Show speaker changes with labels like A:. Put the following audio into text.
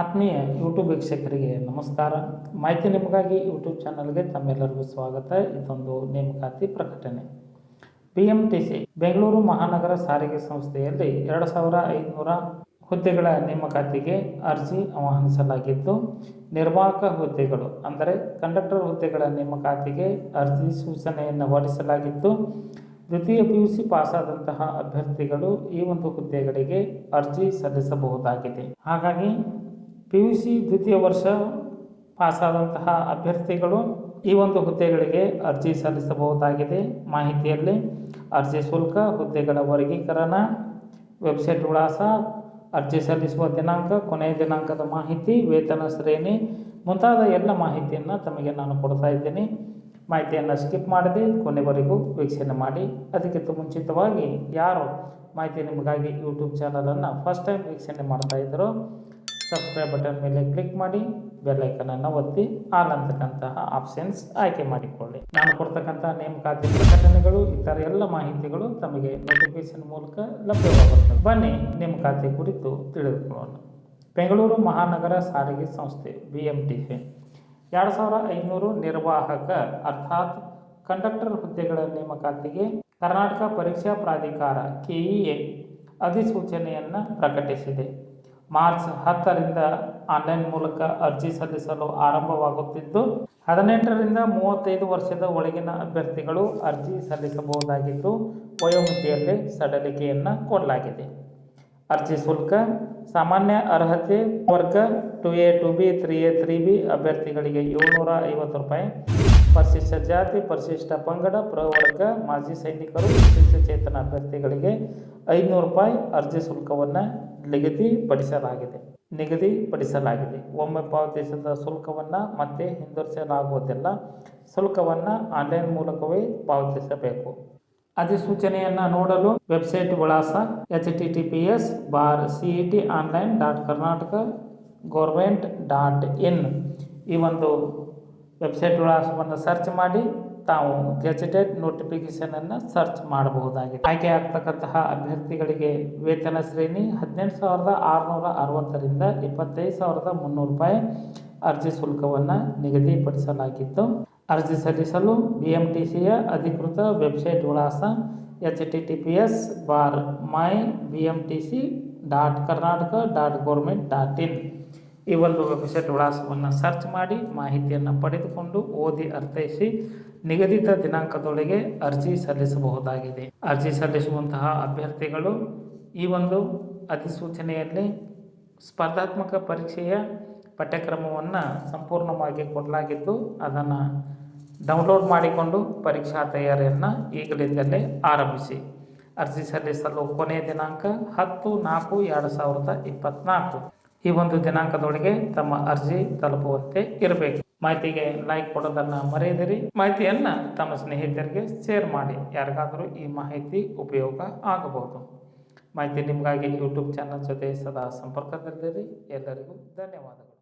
A: ಆತ್ಮೀಯ ಯೂಟ್ಯೂಬ್ ವೀಕ್ಷಕರಿಗೆ ನಮಸ್ಕಾರ. ಮಾಹಿತಿ ನಿಮಗಾಗಿ ಯೂಟ್ಯೂಬ್ ಚಾನಲ್ಗೆ ತಮ್ಮೆಲ್ಲರಿಗೂ ಸ್ವಾಗತ. ಇದೊಂದು ನೇಮಕಾತಿ ಪ್ರಕಟಣೆ. B M T C Bengaluru ಮಹಾನಗರ ಸಾರಿಗೆ ಸಂಸ್ಥೆಯಲ್ಲಿ ಎರಡು ಸಾವಿರ ಐದುನೂರ ಹುದ್ದೆಗಳ ನೇಮಕಾತಿಗೆ ಅರ್ಜಿ ಆಹ್ವಾನಿಸಲಾಗಿದ್ದು, ನಿರ್ವಾಹಕ ಹುದ್ದೆಗಳು ಅಂದರೆ ಕಂಡಕ್ಟರ್ ಹುದ್ದೆಗಳ ನೇಮಕಾತಿಗೆ ಅರ್ಜಿ ಸೂಚನೆಯನ್ನು ಹೊರಡಿಸಲಾಗಿದ್ದು, ದ್ವಿತೀಯ ಪಿ ಯು ಸಿ ಪಾಸಾದಂತಹ ಅಭ್ಯರ್ಥಿಗಳು ಈ ಒಂದು ಹುದ್ದೆಗಳಿಗೆ ಅರ್ಜಿ ಸಲ್ಲಿಸಬಹುದಾಗಿದೆ. ಹಾಗಾಗಿ ಪಿ ಯು ಸಿ ದ್ವಿತೀಯ ವರ್ಷ ಪಾಸಾದಂತಹ ಅಭ್ಯರ್ಥಿಗಳು ಈ ಒಂದು ಹುದ್ದೆಗಳಿಗೆ ಅರ್ಜಿ ಸಲ್ಲಿಸಬಹುದಾಗಿದೆ. ಮಾಹಿತಿಯಲ್ಲಿ ಅರ್ಜಿ ಶುಲ್ಕ, ಹುದ್ದೆಗಳ ವರ್ಗೀಕರಣ, ವೆಬ್ಸೈಟ್ ವಿಳಾಸ, ಅರ್ಜಿ ಸಲ್ಲಿಸುವ ದಿನಾಂಕ, ಕೊನೆಯ ದಿನಾಂಕದ ಮಾಹಿತಿ, ವೇತನ ಶ್ರೇಣಿ ಮುಂತಾದ ಎಲ್ಲ ಮಾಹಿತಿಯನ್ನು ತಮಗೆ ನಾನು ಕೊಡ್ತಾ ಇದ್ದೀನಿ. ಮಾಹಿತಿಯನ್ನು ಸ್ಕಿಪ್ ಮಾಡದೆ ಕೊನೆವರೆಗೂ ವೀಕ್ಷಣೆ ಮಾಡಿ. ಅದಕ್ಕಿಂತ ಮುಂಚಿತವಾಗಿ ಯಾರು ಮಾಹಿತಿ ನಿಮಗಾಗಿ ಯೂಟ್ಯೂಬ್ ಚಾನಲನ್ನು ಫಸ್ಟ್ ಟೈಮ್ ವೀಕ್ಷಣೆ ಮಾಡ್ತಾ ಇದ್ದರೋ ಸಬ್ಸ್ಕ್ರೈಬ್ ಬಟನ್ ಮೇಲೆ ಕ್ಲಿಕ್ ಮಾಡಿ ಬೆಲ್ ಐಕನನ್ನು ಒತ್ತಿ ಆಲ್ ಅಂತಕ್ಕಂತಹ ಆಪ್ಷನ್ಸ್ ಆಯ್ಕೆ ಮಾಡಿಕೊಳ್ಳಿ. ನಾನು ಕೊಡ್ತಕ್ಕಂತಹ ನೇಮಕಾತಿ ಪ್ರಕಟಣೆಗಳು ಇತರ ಎಲ್ಲ ಮಾಹಿತಿಗಳು ತಮಗೆ ನೋಟಿಫಿಕೇಶನ್ ಮೂಲಕ ಲಭ್ಯವಾಗುತ್ತದೆ ಬನ್ನಿ ನೇಮಕಾತಿ ಕುರಿತು ತಿಳಿದುಕೊಳ್ಳೋಣ. ಬೆಂಗಳೂರು ಮಹಾನಗರ ಸಾರಿಗೆ ಸಂಸ್ಥೆ ಬಿ ಎಂ ಟಿ ಸಿ ಎರಡು ಸಾವಿರ ಐನೂರು ನಿರ್ವಾಹಕ, ಅರ್ಥಾತ್ ಕಂಡಕ್ಟರ್ ಹುದ್ದೆಗಳ ನೇಮಕಾತಿಗೆ ಕರ್ನಾಟಕ ಪರೀಕ್ಷಾ ಪ್ರಾಧಿಕಾರ ಕೆಇಎ ಅಧಿಸೂಚನೆಯನ್ನು ಪ್ರಕಟಿಸಿದೆ. ಮಾರ್ಚ್ ಹತ್ತರಿಂದ ಆನ್ಲೈನ್ ಮೂಲಕ ಅರ್ಜಿ ಸಲ್ಲಿಸಲು ಆರಂಭವಾಗುತ್ತಿದ್ದು, ಹದಿನೆಂಟರಿಂದ ಮೂವತ್ತೈದು ವರ್ಷದ ಒಳಗಿನ ಅಭ್ಯರ್ಥಿಗಳು ಅರ್ಜಿ ಸಲ್ಲಿಸಬಹುದಾಗಿದ್ದು, ವಯೋಮಿತಿಯಲ್ಲಿ ಸಡಲಿಕೆಯನ್ನು ಕೊಡಲಾಗಿದೆ. ಅರ್ಜಿ ಶುಲ್ಕ, ಸಾಮಾನ್ಯ ಅರ್ಹತೆ ವರ್ಗ two A, two B, three A, three B ಅಭ್ಯರ್ಥಿಗಳಿಗೆ ಏಳ್ನೂರ ಐವತ್ತು ರೂಪಾಯಿ. ಪರಿಶಿಷ್ಟ ಜಾತಿ, ಪರಿಶಿಷ್ಟ ಪಂಗಡ, ಪ್ರವರ್ಗ, ಮಾಜಿ ಸೈನಿಕರು ವಿಶೇಷ ಚೇತನ ಅಭ್ಯರ್ಥಿಗಳಿಗೆ ಐದುನೂರು ರೂಪಾಯಿ ಅರ್ಜಿ ಶುಲ್ಕವನ್ನು ನಿಗದಿಪಡಿಸಲಾಗಿದೆ. ನಿಗದಿಪಡಿಸಲಾಗಿದೆ. ಒಮ್ಮೆ ಪಾವತಿಸಿದ ಶುಲ್ಕವನ್ನು ಮತ್ತೆ ಹಿಂದಿರಿಸಲಾಗುವುದಿಲ್ಲ ಶುಲ್ಕವನ್ನು ಆನ್ಲೈನ್ ಮೂಲಕವೇ ಪಾವತಿಸಬೇಕು. ಅಧಿಸೂಚನೆಯನ್ನು ನೋಡಲು ವೆಬ್ಸೈಟ್ ವಿಳಾಸ H T T P S bar C E T online dot Karnataka government dot in. ಈ ಒಂದು ವೆಬ್ಸೈಟ್ ವಿಳಾಸವನ್ನು ಸರ್ಚ್ ಮಾಡಿ ತಾವು ಗೆಜೆಟೆಡ್ ನೋಟಿಫಿಕೇಷನನ್ನು ಸರ್ಚ್ ಮಾಡಬಹುದಾಗಿದೆ. ಆಯ್ಕೆ ಆಗ್ತಕ್ಕಂತಹ ಅಭ್ಯರ್ಥಿಗಳಿಗೆ ವೇತನ ಶ್ರೇಣಿ ಹದಿನೆಂಟು ಸಾವಿರದ ಆರುನೂರ ಅರವತ್ತರಿಂದ ಇಪ್ಪತ್ತೈದು ಸಾವಿರದ ಮುನ್ನೂರು ರೂಪಾಯಿ ಅರ್ಜಿ ಶುಲ್ಕವನ್ನು ನಿಗದಿಪಡಿಸಲಾಗಿತ್ತು. ಅರ್ಜಿ ಸಲ್ಲಿಸಲು ಬಿ ಎಂ ಟಿ ಸಿಯ ಅಧಿಕೃತ ವೆಬ್ಸೈಟ್ ವಿಳಾಸ H T T P S bar my B M T C dot Karnataka dot government dot in. ಈ ಒಂದು ವೆಬ್ಸೈಟ್ ವಿಳಾಸವನ್ನು ಸರ್ಚ್ ಮಾಡಿ ಮಾಹಿತಿಯನ್ನು ಪಡೆದುಕೊಂಡು ಓದಿ ಅರ್ಥೈಸಿ ನಿಗದಿತ ದಿನಾಂಕದೊಳಗೆ ಅರ್ಜಿ ಸಲ್ಲಿಸಬಹುದಾಗಿದೆ. ಅರ್ಜಿ ಸಲ್ಲಿಸುವಂತಹ ಅಭ್ಯರ್ಥಿಗಳು ಈ ಒಂದು ಅಧಿಸೂಚನೆಯಲ್ಲಿ ಸ್ಪರ್ಧಾತ್ಮಕ ಪರೀಕ್ಷೆಯ ಪಠ್ಯಕ್ರಮವನ್ನು ಸಂಪೂರ್ಣವಾಗಿ ಕೊಡಲಾಗಿದ್ದು ಅದನ್ನು ಡೌನ್ಲೋಡ್ ಮಾಡಿಕೊಂಡು ಪರೀಕ್ಷಾ ತಯಾರಿಯನ್ನು ಈಗಲಿಂದಲೇ ಆರಂಭಿಸಿ. ಅರ್ಜಿ ಸಲ್ಲಿಸಲು ಕೊನೆಯ ದಿನಾಂಕ ಹತ್ತು ನಾಲ್ಕು ಎರಡು ಸಾವಿರದ ಇಪ್ಪತ್ತ್ನಾಲ್ಕು ಈ ಒಂದು ದಿನಾಂಕದೊಳಗೆ ತಮ್ಮ ಅರ್ಜಿ ತಲುಪುವಂತೆ ಇರಬೇಕು. ಮಾಹಿತಿಗೆ ಲೈಕ್ ಕೊಡೋದನ್ನು ಮರೆಯದಿರಿ. ಮಾಹಿತಿಯನ್ನು ತಮ್ಮ ಸ್ನೇಹಿತರಿಗೆ ಶೇರ್ ಮಾಡಿ. ಯಾರಿಗಾದರೂ ಈ ಮಾಹಿತಿ ಉಪಯೋಗ ಆಗಬಹುದು. ಮಾಹಿತಿ ನಿಮಗಾಗಿ ಯೂಟ್ಯೂಬ್ ಚಾನಲ್ ಜೊತೆ ಸದಾ ಸಂಪರ್ಕದಲ್ಲಿರಿ. ಎಲ್ಲರಿಗೂ ಧನ್ಯವಾದಗಳು.